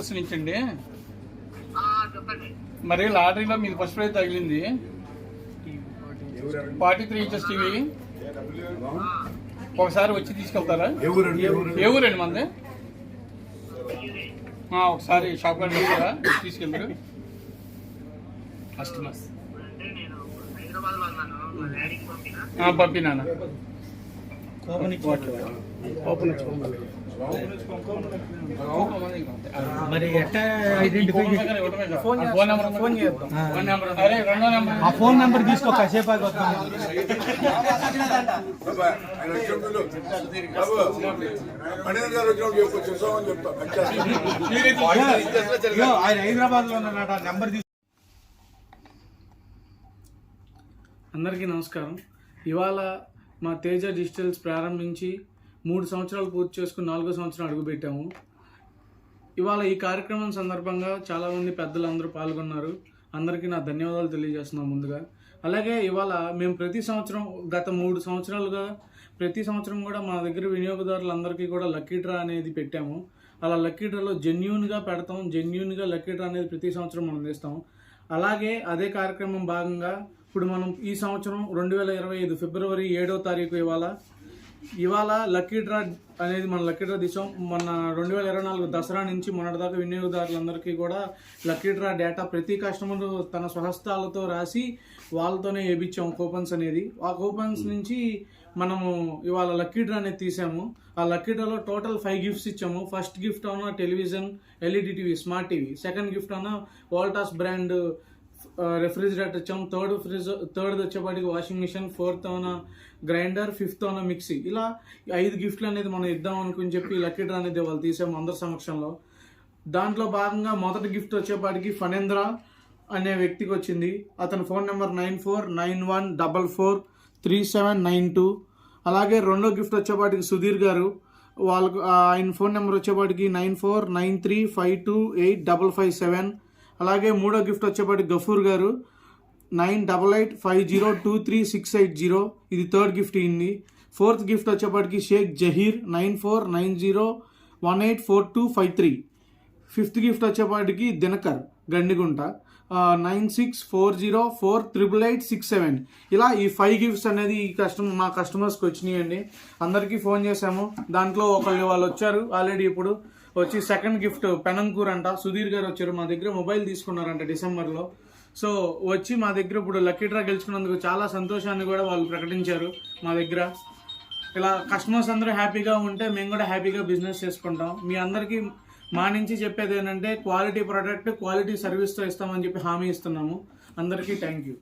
Digitals నుంచి అండి మరి లాటరీలో మీది ఫస్ట్ ప్రైజ్ తగిలింది. Forty three inches TV. ఒకసారి వచ్చి తీసుకెళ్తారా? ఏ ఊరండి మంది? ఆ, ఒకసారి షాప్ వెళ్తారా తీసుకెళ్తారు. కస్టమర్స్. పంపినానా? మరి ఎట్లా identify phone number phone phone number అరే రెండో నెంబర్ ఆ ఫోన్ నెంబర్ తీసుకో కాసేపు ఆయన హైదరాబాద్లో ఉన్నాడట నెంబర్ తీసుకో. అందరికీ నమస్కారం. ఇవాళ మా తేజ డిజిటల్స్ ప్రారంభించి మూడు సంవత్సరాలు పూర్తి చేసుకుని నాలుగో సంవత్సరం అడుగుపెట్టాము ఇవాళ ఈ కార్యక్రమం సందర్భంగా చాలామంది పెద్దలందరూ పాల్గొన్నారు. అందరికీ నా ధన్యవాదాలు తెలియజేస్తున్నాం ముందుగా. అలాగే ఇవాళ మేము ప్రతి సంవత్సరం గత మూడు సంవత్సరాలుగా ప్రతి సంవత్సరం కూడా మా దగ్గర వినియోగదారులందరికీ కూడా లక్కీ డ్రా అనేది పెట్టాము. అలా లక్కీ డ్రాలో జెన్యున్గా పెడతాం. జెన్యున్గా లక్కీ డ్రా అనేది ప్రతి సంవత్సరం మనం తీస్తాం అలాగే అదే కార్యక్రమం భాగంగా ఇప్పుడు మనం ఈ సంవత్సరం రెండు వేల ఇరవై ఐదు ఫిబ్రవరి ఏడో తారీఖు ఇవాళ ఇవాళ లక్కీ డ్రా అనేది మన లక్కీ డ్రా తీసాం. మన రెండు వేల ఇరవై నాలుగు దసరా నుంచి మొన్నటిదాకా వినియోగదారులందరికీ కూడా లక్కీ డ్రా డేటా ప్రతి కస్టమర్ తన స్వహస్తాలతో రాసి వాళ్ళతోనే వేయించాం కూపన్స్ అనేది. ఆ కూపన్స్ నుంచి మనము ఇవాళ లక్కీ డ్రా అనేది తీసాము. ఆ లక్కీ డ్రాలో టోటల్ ఫైవ్ గిఫ్ట్స్ ఇచ్చాము. ఫస్ట్ గిఫ్ట్ అన్న television LED TV smart TV. Second gift అన్న వోల్టాస్ బ్రాండ్ రెఫ్రిజిరేటర్ ఇచ్చాం. థర్డ్ ఫ్రిజ్ థర్డ్ వచ్చేపాటికి వాషింగ్ మిషన్ ఫోర్త్ అవున గ్రైండర్ ఫిఫ్త్ అవున మిక్సీ ఇలా ఈ ఐదు గిఫ్ట్లు అనేది మనం ఇద్దాం అనుకుని చెప్పి లక్కీ డ్రా అనేది వాళ్ళు తీసాము అందరి సమక్షంలో. దాంట్లో భాగంగా మొదటి గిఫ్ట్ వచ్చేపాటికి ఫణేంద్ర అనే వ్యక్తికి వచ్చింది. అతని phone number nine four nine one double four three seven nine two. అలాగే రెండో గిఫ్ట్ వచ్చేపాటికి సుధీర్ గారు. వాళ్ళకు ఆయన ఫోన్ నెంబర్ వచ్చేపాటికి nine four nine three five two eight double five seven. అలాగే మూడో gift వచ్చేపాటి Gafoor garu. Nine double eight five zero two three six eight zero. ఇది థర్డ్ గిఫ్ట్ అయింది ఫోర్త్ గిఫ్ట్ వచ్చేపాటికి Shaik Zaheer nine four nine zero one eight four two five three. Fifth gift వచ్చేపాటికి Dinakar Gandigunta. Nine six four zero four triple eight six seven. ఇలా ఈ five gifts అనేది ఈ customer మా కస్టమర్స్కి వచ్చినాయండి. అందరికీ ఫోన్ చేశాము. దాంట్లో ఒకళ్ళు వాళ్ళు వచ్చారు ఆల్రెడీ ఇప్పుడు. వచ్చి సెకండ్ గిఫ్ట్ పెనంకూర్ అంట. సుధీర్ గారు వచ్చారు మా దగ్గర. మొబైల్ తీసుకున్నారంట డిసెంబర్లో. సో వచ్చి మా దగ్గర ఇప్పుడు లక్కీ డ్రా గెలుచుకున్నందుకు చాలా సంతోషాన్ని కూడా వాళ్ళు ప్రకటించారు మా దగ్గర. ఇలా కస్టమర్స్ అందరూ హ్యాపీగా ఉంటే మేము కూడా హ్యాపీగా బిజినెస్ చేసుకుంటాం. మీ అందరికీ మా నుంచి చెప్పేది ఏంటంటే క్వాలిటీ ప్రోడక్ట్ క్వాలిటీ సర్వీస్తో ఇస్తామని చెప్పి హామీ ఇస్తున్నాము. అందరికీ థ్యాంక్ యూ